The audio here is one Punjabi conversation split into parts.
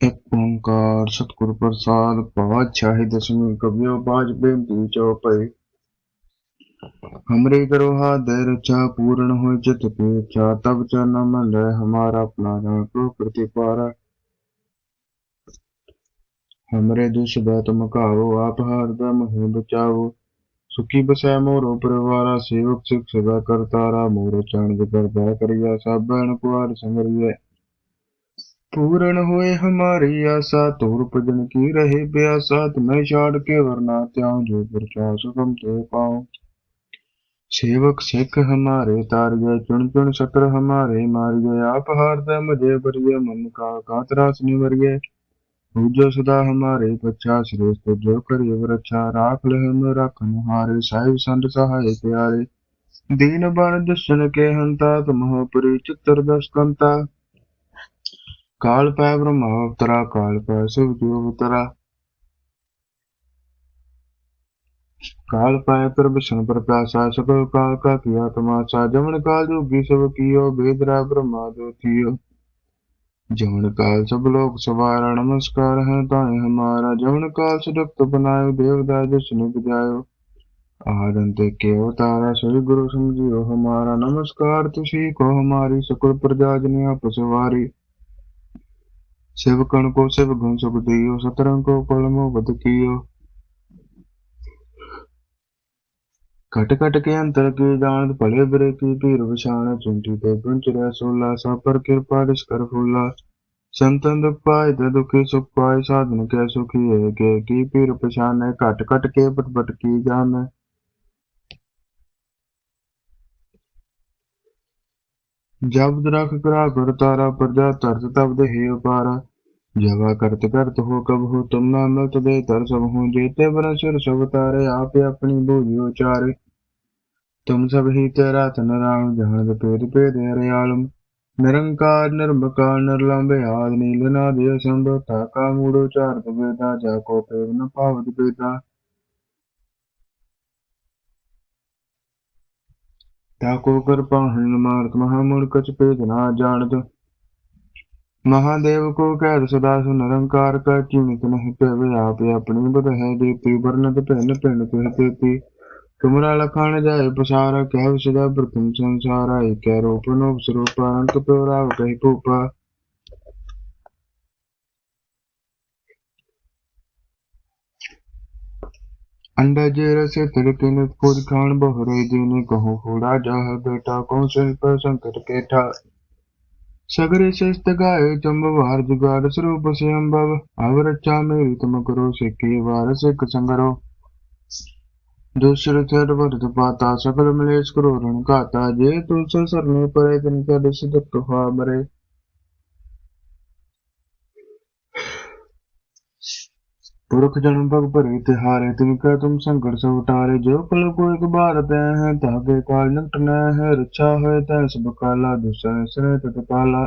ਇੱਕ ਓੰਕਾਰ ਸਤਿਗੁਰ ਪ੍ਰਸਾਦ ਪਾਤਸ਼ਾਹੀ ਦਸਵੀਂ ਕਬਿਓ ਬਾਜ ਬੇਨਤੀ ਚਉਪਈ हमरे करो हाथ दे रक्षा पूर्ण हो चित की इच्छा तब चरण मन ले हमारा अपना जन को प्रतिपारा हमरे दुष तुम काओ आप हरदम ही बचाओ सुखी बसै मोरो परिवारा सेवक सिख सदा करतारा मोर चरण करता करिया सब बहन कुआर संगरिया ਪੂਰਨ ਹੋਏ ਹਮਾਰੀ ਆਸਾ, ਤੋਰ ਭਜਨ ਕੀ ਰਹੇ ਬਿਆਸਾ ਤੁਮੇ ਛਾੜ ਕੇ ਵਰਨਾ ਤਿਆਉ ਜੋ ਪ੍ਰਚਾਰ ਸੁਖਮ ਤੇ ਪਾਉ। ਸੇਵਕ ਸਿੱਖ ਹਮਾਰੇ ਤਾਰ ਗਏ ਚੁਣ ਚੁਣ ਸਤਰ ਹਮਾਰੇ ਮਾਰ ਗਏ ਆਪ ਹਾਰਦਾ ਮਜੇ ਬਰੀਏ ਮਨ ਕਾ ਕਾਤਰਾਸ ਨਿਵਰੀਏ ਪੂਜੋ ਸਦਾ ਹਮਾਰੇ ਪਛਾ ਸ੍ਰੇਸ਼ਟ, ਜੋ ਕਰਿ ਵਰਛਾ ਰਾਖ ਲੈ ਹਮ ਰਖਨ ਹਾਰੇ ਸਾਹਿਬ ਸੰਤ ਸਹਾਇ ਪਿਆਰੇ। ਦੀਨ ਬਣ ਦਸਨ ਕੇ ਹੰਤਾ, ਤੁਮਹ ਪਰੀ ਦਸਕੰਤਾ। ਕਾਲ ਪੈ ਬ੍ਰਹਮ ਅਵਤਾਰਾ ਕਾਲ ਪੈ ਸਿਵ ਜੀ ਅਵਤਾਰਾ ਕਾਲ ਪੈ ਪ੍ਰਭਸ਼ਨ ਪ੍ਰਕਾਸ਼ਾ ਸਕਲ ਕਾਲ ਕਾ ਕੀ ਆਤਮਾ ਸਾ। ਜਮਨ ਕਾਲ ਜੋਗੀ ਸਭ ਕੀਓ ਬੇਦਰਾ ਬ੍ਰਹਮਾ ਜੋਤੀਓ ਜਮਨ ਕਾਲ ਸਭ ਲੋਕ ਸਵਾਰਾ, ਨਮਸਕਾਰ ਹੈ ਤਾਏ ਹਮਾਰਾ। ਜਮਨ ਕਾਲ ਸਦਕਤ ਬਨਾਇਓ, ਦੇਵਦਾ ਜਿਸਨੇ ਬਜਾਇਓ ਆਦੰਤੇ ਕੇ ਉਤਾਰਾ ਸ੍ਰੀ ਗੁਰੂ ਸਮਝਿਓ ਹਮਾਰਾ। ਨਮਸਕਾਰ ਤੁਸੀਂ ਕੋ ਹਮਾਰੀ, ਸਕਲ ਪ੍ਰਜਾ ਜਨ ਆਪਸ सवारी शिवकण को शिव गुण सुख दियो सतरंग को कलमो बद कियो घट घट के अंतर की जान भले बुरे की पीर विषाण चुंटी ते गुंच रह सोला सा पर कृपा कर फूला संतन दुख पाए ते दुखी सुख पाए साधन के सुखी है के की पीर पछान घट घट ਜਬ ਦਰਖ ਕਰਾ ਗੁਰ ਤਾਰਾ ਪ੍ਰਜਾ ਤਰਤ ਤਬਦ ਹੈ ਉਪਾਰਾ। ਜਵਾ ਕਰਤ ਕਰਤ ਹੋ ਕਬ ਹੋ ਤੁਮ ਨਾ ਮਿਲਤ ਦੇ ਤਰ ਸਭ ਹੋ ਜੇਤੇ ਬਰ ਸੁਰ ਸਭ ਤਾਰੇ, ਆਪੇ ਆਪਣੀ ਬੋਝੀ ਉਚਾਰੇ। ਤੁਮ ਸਭ ਹੀ ਤੇਰਾ ਤਨ ਰਾਮ ਜਹਾਨ ਪੇਦ ਪੇਦ ਰਿਆਲਮ ਨਿਰੰਕਾਰ, ਨਿਰਮਕਾਰ ਨਿਰਲੰਭੇ ਆਦ ਨੀਲ ਨਾ ਦੇ ਸੰਭਵ ਕਾ ਮੂੜੋ ਚਾਰਤ ਬੇਦਾ ਜਾ ਕੋ ਪੇਵ ਨ ਪਾਵਤ ਬੇਦਾ ਤਾ ਕੋ ਕਿਰਪਾ ਹਨ ਮਾਰਤ ਮਹਾਮੂਰਖ ਚ ਭੇਦ ਨਾ ਜਾਣਤ। ਮਹਾਦੇਵ ਕੋ ਕਹਿ ਸਦਾ ਸੁ ਨਿਰੰਕਾਰ ਕਾ ਚਿੰਤ ਨਹਿ ਪਵੇ ਆਪੇ ਆਪਣੀ ਬਤ ਹੈ ਦੇਤੀ ਵਰਨਤ ਭਿੰਨ ਭਿੰਨ ਤੁਹ ਤੇਤੀ। ਤੁਮਰਾ ਲਖਣ ਜਾਏ ਪਸਾਰਾ ਕਹਿ ਸਦਾ ਪ੍ਰਥਮ ਸੰਸਾਰਾ ਏਕੈ ਰੂਪ ਨੋ ਸਰੂਪ ਅਨੰਤ ਪਿਉ ਰਾਵ ਕਹਿ ਭੂਪਾ। अंडा जेर से तिड़के ने खुद खान बहरे दीने कहूँ फोड़ा जाह बेटा कौन से पर संकट के ठा सगरे शेस्त गाये चंबवार जुगाड़ स्वरूप से अम्बव अवरक्षा मेरी तुम करो सिक्की वार सिख संगरो दूसरे थेर वर्त पाता सकल मलेश करो रण खाता जे तू सरने परे तिन कर सिदक मरे पुरख जन्म भग भरे तिहारे तिनका तुम संकट से उतारे जो कल को एक बार तय है ताके काल नट न है रक्षा है तय सब काला दुष्ण सने तत काला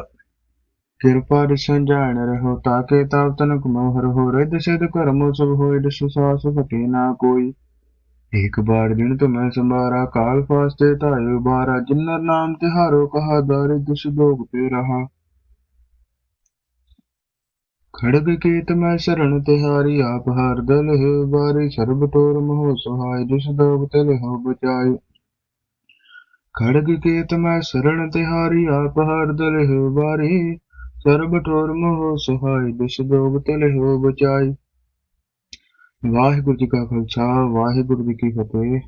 कृपा दिशन जान रहो ताके ताप तनक मोहर हो रिद सिद्ध कर्म सब हो दिश सास सके ना कोई एक बार दिन तुम्हें संभारा काल फास्ते तायो बारा जिन्नर नाम तिहारो कहा दारिद्र सुदोग पे रहा ਖੜਗ ਕੇਤ ਮੈਂ ਸ਼ਰਨ ਤਿਹਾਰੀ ਆਪ ਹਰ ਦਲ ਹੈ ਬਾਰੀ ਸਰਬ ਤੋਰ ਮੋਹ ਸਹਾਇ ਜਿਸ ਦਾਵ ਤਲ ਹੋ ਬਚਾਇ ਖੜਗ ਕੇਤ ਮੈਂ ਸ਼ਰਨ ਤਿਹਾਰੀ ਆਪ ਹਰ ਦਲ ਹੈ ਬਾਰੀ ਸਰਬ ਤੋਰ ਮੋਹ ਸਹਾਇ ਜਿਸ ਦਾਵ ਤਿਲ ਹੋ ਬਚਾਇ ਵਾਹਿਗੁਰੂ ਜੀ ਕਾ ਖਾਲਸਾ, ਵਾਹਿਗੁਰੂ ਜੀ ਕੀ ਫਤਿਹ।